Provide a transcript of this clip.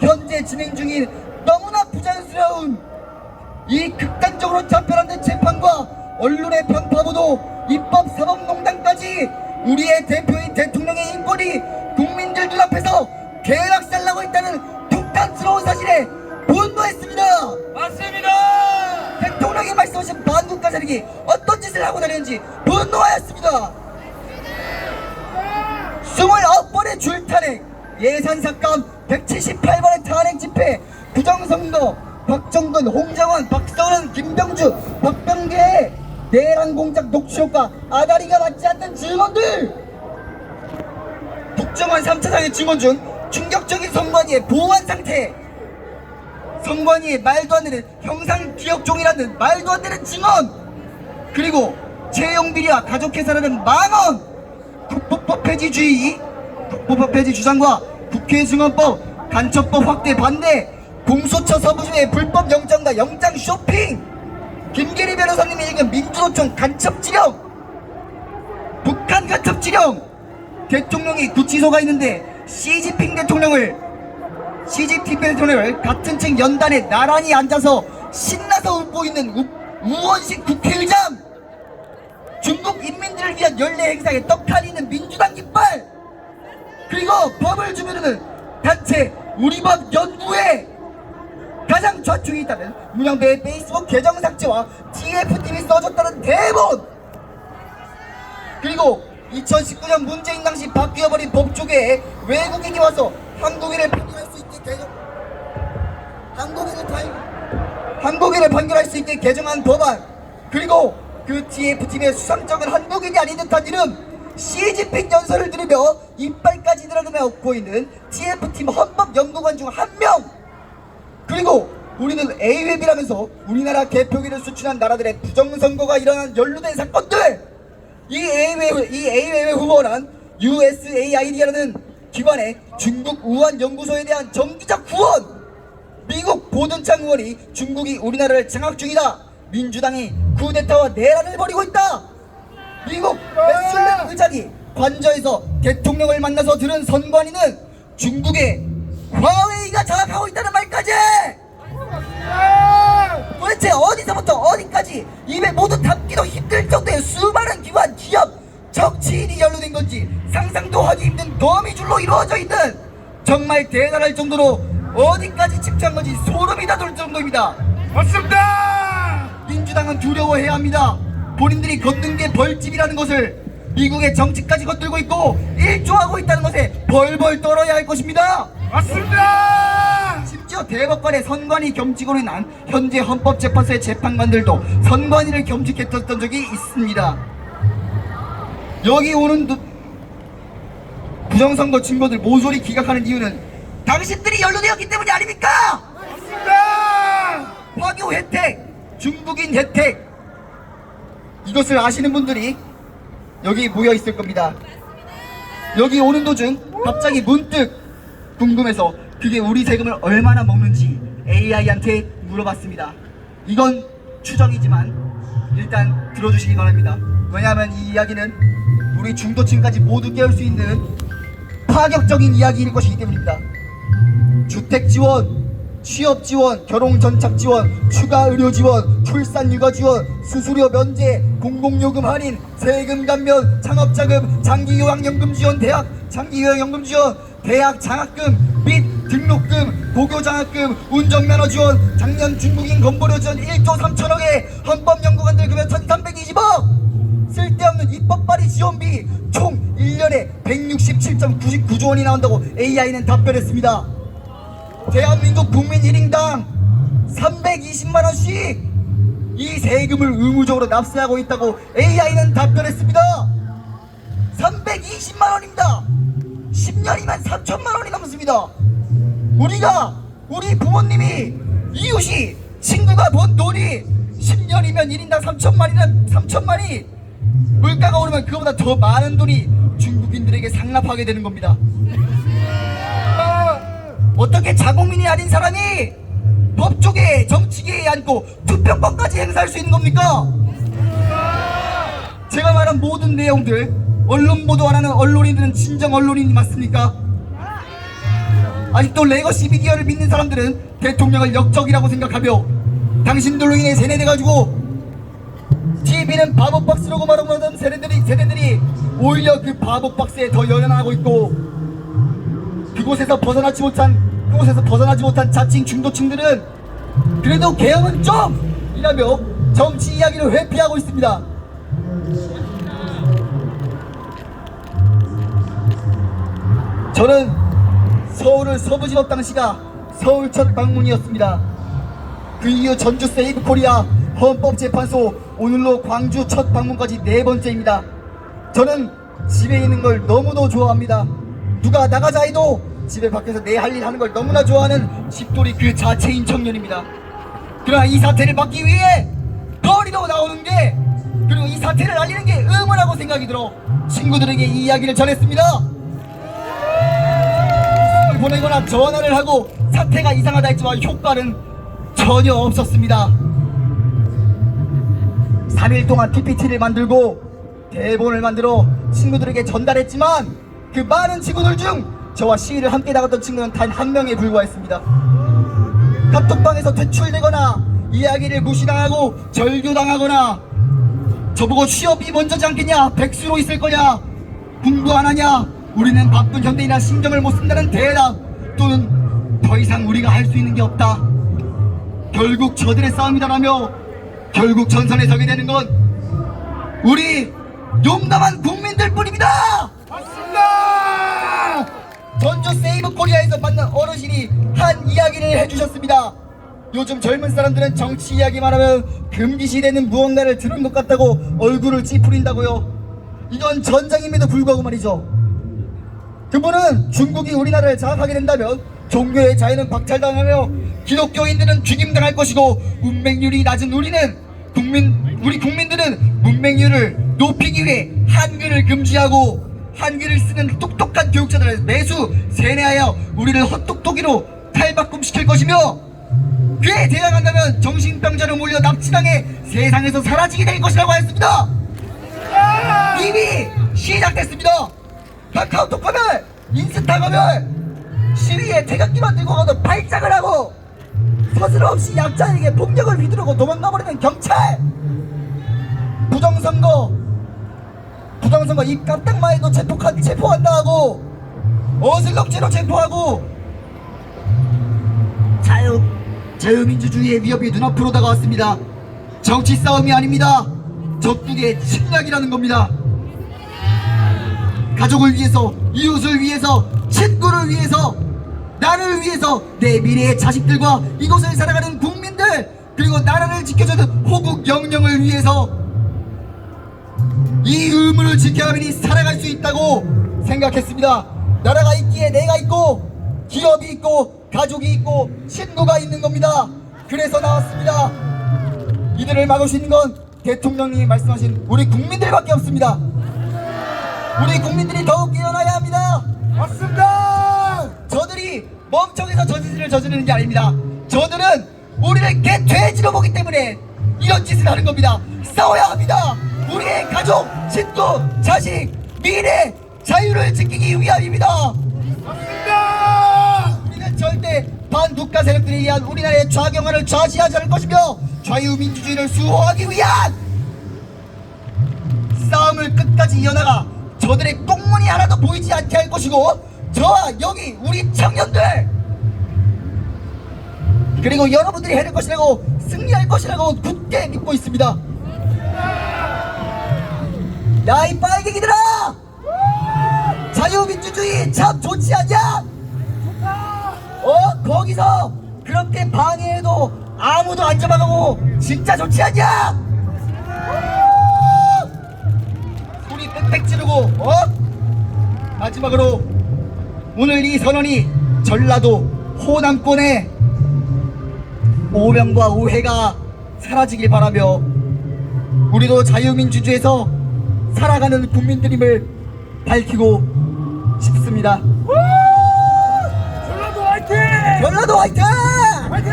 현재 진행 중인 너무나 부자연스러운 이 극단적으로 잡혀라는 재판과 언론의 편파보도 입법 사법농단까지 우리의 대표인 대통령의 인권이 국민들 눈앞에서 개락살나고 있다는 독단스러운 사실에 분노했습니다. 맞습니다. 대통령이 말씀하신 반국가 자르기 어떤 짓을 하고 다니는지 분노하였습니다. 29번의 줄탄핵, 예산 삭감 178번의 탄핵 집회, 부정선거, 박정근, 홍정원, 박서은, 김병주, 박병계의 내란 공작 녹취록과. 아다리가 맞지 않는 증언들! 국정원 3차장의 증언 중 충격적인 선관위의 보안 상태. 선관위의 말도 안 되는 형상 기억종이라는 말도 안 되는 증언. 그리고 채용 비리와 가족회사라는 망언. 국보법 폐지주의 국보법 폐지 주장과 국회 증언법 간첩법 확대 반대 공소처 서부주의 불법 영장과 영장 쇼핑. 김계리 변호사님이 읽은 민주노총 간첩 지령 북한 간첩 지령. 대통령이 구치소가 있는데 시진핑 대통령을 시진핑 대통령을 같은 층 연단에 나란히 앉아서 신나서 웃고 있는 우, 우원식 국회의장. 중국 인민들을 위한 연례 행사에 떡하니 있는 민주당 깃발 그리고 법을 주면은 단체 우리법 연구회 가장 좌측에 있다는 문영배의 페이스북 계정 삭제와 TFTV 써줬다는 대본! 그리고 2019년 문재인 당시 바뀌어버린 법조계에 외국인이 와서 한국인을 판결할 수 있게 개정 한국인을 판 한국인을 판결할 수 있게 개정한 법안. 그리고 그 TF팀의 수상적은 한국인이 아닌 듯한 이름 시진핑 연설을 들으며 이빨까지 드러내며 웃고 있는 TF팀 헌법연구관 중 한 명. 그리고 우리는 A웹이라면서 우리나라 개표기를 수출한 나라들의 부정선거가 일어난 연루된 사건들. 이 A웹 이 A웹의 후보는 USAID라는 기관의 중국 우한 연구소에 대한 정기적 후원. 미국 보든창 의원이 중국이 우리나라를 장악 중이다. 민주당이 쿠데타와 내란을 벌이고 있다 미국 메슐렌 의장이 관저에서 대통령을 만나서 들은 선관위는 중국의 화웨이가 장악하고 있다는 말까지 도대체 어디서부터 어디까지 입에 모두 담기도 힘들 정도의 수많은 기관, 기업, 정치인이 연루된 건지 상상도 하기 힘든 거미줄로 이루어져 있는 정말 대단할 정도로 어디까지 집착한 건지 소름이 돋을 정도입니다. 맞습니다. 민주당은 두려워해야 합니다. 본인들이 걷는 게 벌집이라는 것을 미국의 정치까지 걷들고 있고 일조하고 있다는 것에 벌벌 떨어야 할 것입니다. 맞습니다. 심지어 대법관의 선관위 겸직으로 인한 현재 헌법재판소의 재판관들도 선관위를 겸직했던 적이 있습니다. 여기 오는 누- 부정선거 증거들 모조리 기각하는 이유는 당신들이 연루되었기 때문이 아닙니까? 맞습니다. 화교 혜택, 중국인 혜택 이것을 아시는 분들이 여기 모여 있을 겁니다. 여기 오는 도중 갑자기 문득 궁금해서 그게 우리 세금을 얼마나 먹는지 AI한테 물어봤습니다. 이건 추정이지만 일단 들어주시기 바랍니다. 왜냐하면 이 이야기는 우리 중도층까지 모두 깨울 수 있는 파격적인 이야기일 것이기 때문입니다. 주택 지원, 취업 지원, 결혼 전착 지원, 추가 의료 지원, 출산 육아 지원, 수수료 면제, 공공요금 할인, 세금 감면, 창업 자금, 장기 요양 연금 지원, 대학 장기 요양 연금 지원, 대학 장학금 및 등록금, 고교 장학금, 운전면허 지원, 작년 중국인 건보료 지원 1조 3천억에 헌법 연구관들 급여 1,320억. 쓸데없는 입법 발의 지원비 총 1년에 167.99조 원이 나온다고 AI는 답변했습니다. 대한민국 국민 1인당 320만원씩 이 세금을 의무적으로 납세하고 있다고 AI는 답변했습니다. 320만원입니다. 10년이면 3천만원이 넘습니다. 우리가, 우리 부모님이, 이웃이, 친구가 번 돈이 10년이면 1인당 3천만이면 3천만이 물가가 오르면 그보다 더 많은 돈이 중국인들에게 상납하게 되는 겁니다. 어떻게 자국민이 아닌 사람이 법조계, 정치계에 앉고 투표권까지 행사할 수 있는 겁니까? 제가 말한 모든 내용들 언론 보도 안 하는 언론인들은 진정 언론인이 맞습니까? 아직도 레거시 미디어를 믿는 사람들은 대통령을 역적이라고 생각하며 당신들로 인해 세뇌돼가지고 TV는 바보 박스라고 말하던 세대들이 세대들이 오히려 그 바보 박스에 더 연연하고 있고 그곳에서 벗어나지 못한 그곳에서 벗어나지 못한 자칭 중도층들은 그래도 개혁은 좀 이라며 정치 이야기를 회피하고 있습니다. 저는 서울을 서부지법 당시가 서울 첫 방문이었습니다. 그 이후 전주 세이브 코리아 헌법재판소 오늘로 광주 첫 방문까지 네 번째입니다. 저는 집에 있는 걸 너무도 좋아합니다. 누가 나가자 해도 집에 밖에서 내 할 일 하는 걸 너무나 좋아하는 집돌이 그 자체인 청년입니다. 그러나 이 사태를 막기 위해 거리로 나오는 게 그리고 이 사태를 알리는 게 의무라고 생각이 들어 친구들에게 이 이야기를 전했습니다. 보내거나 전화를 하고 사태가 이상하다 했지만 효과는 전혀 없었습니다. 3일 동안 PPT를 만들고 대본을 만들어 친구들에게 전달했지만 그 많은 친구들 중 저와 시위를 함께 나갔던 친구는 단 한 명에 불과했습니다. 카톡방에서 퇴출되거나 이야기를 무시당하고 절교당하거나 저보고 취업이 먼저지 않겠냐 백수로 있을 거냐 공부 안 하냐 우리는 바쁜 현대인이라 신경을 못 쓴다는 대답 또는 더 이상 우리가 할 수 있는 게 없다 결국 저들의 싸움이다라며 결국 전선에 서게 되는 건 우리 용감한 국민들 뿐입니다. 전주 세이브 코리아에서 만난 어르신이 한 이야기를 해주셨습니다. 요즘 젊은 사람들은 정치 이야기만 하면 금기시되는 무언가를 들은 것 같다고 얼굴을 찌푸린다고요. 이건 전장임에도 불구하고 말이죠. 그분은 중국이 우리나라를 장악하게 된다면 종교의 자유는 박탈당하며 기독교인들은 죽임당할 것이고 문맹률이 낮은 우리는 국민 우리 국민들은 문맹률을 높이기 위해 한글을 금지하고 한글을 쓰는 똑똑한 교육자들을 매수 세뇌하여 우리를 헛똑똑이로 탈바꿈시킬 것이며 그에 대항한다면 정신병자로 몰려 납치당해 세상에서 사라지게 될 것이라고 하였습니다. 이미 시작됐습니다. 카카오톡 가면 인스타 가면 시위에 태극기만 들고 가도 발작을 하고 서슴 없이 약자에게 폭력을 휘두르고 도망가버리는 경찰 부정선거 부정선거 입 깜짝만 해도 체포하, 체포한다 하고. 어슬렁죄로 체포하고. 자유 자유민주주의의 위협이 눈앞으로 다가왔습니다. 정치 싸움이 아닙니다. 적국의 침략이라는 겁니다. 가족을 위해서 이웃을 위해서 친구를 위해서 나를 위해서 내 미래의 자식들과 이곳을 살아가는 국민들 그리고 나라를 지켜주는 호국 영령을 위해서 이 의무를 지켜야만이 살아갈 수 있다고 생각했습니다 나라가 있기에 내가 있고 기업이 있고 가족이 있고 친구가 있는 겁니다 그래서 나왔습니다 이들을 막을 수 있는 건 대통령이 말씀하신 우리 국민들밖에 없습니다 우리 국민들이 더욱 깨어나야 합니다. 맞습니다. 저들이 멍청해서 저지를 저지르는 게 아닙니다. 저들은 우리를 개 돼지로 보기 때문에 이런 짓을 하는 겁니다. 싸워야 합니다. 우리의 가족, 친구, 자식, 미래, 자유를 지키기 위함입니다. 맞습니다. 우리는 절대 반국가 세력들에 의한 우리나라의 좌경화를 좌지하지 않을 것이며 자유민주주의를 수호하기 위한 싸움을 끝까지 이어나가 저들의 꽁무니 하나도 보이지 않게 할 것이고 저와 여기 우리 청년들 그리고 여러분들이 해낼 것이라고 승리할 것이라고 굳게 믿고 있습니다 야 이 빨갱이들아! 자유민주주의 참 좋지 않냐? 어? 거기서 그렇게 방해해도 아무도 안 잡아가고 진짜 좋지 않냐? 우리 빽빽 지르고 어? 마지막으로 오늘 이 선언이 전라도 호남권의 오명과 오해가 사라지길 바라며 우리도 자유민주주의에서 살아가는 국민들임을 밝히고 싶습니다. 전라도 화이팅! 전라도 화이팅! 화이팅!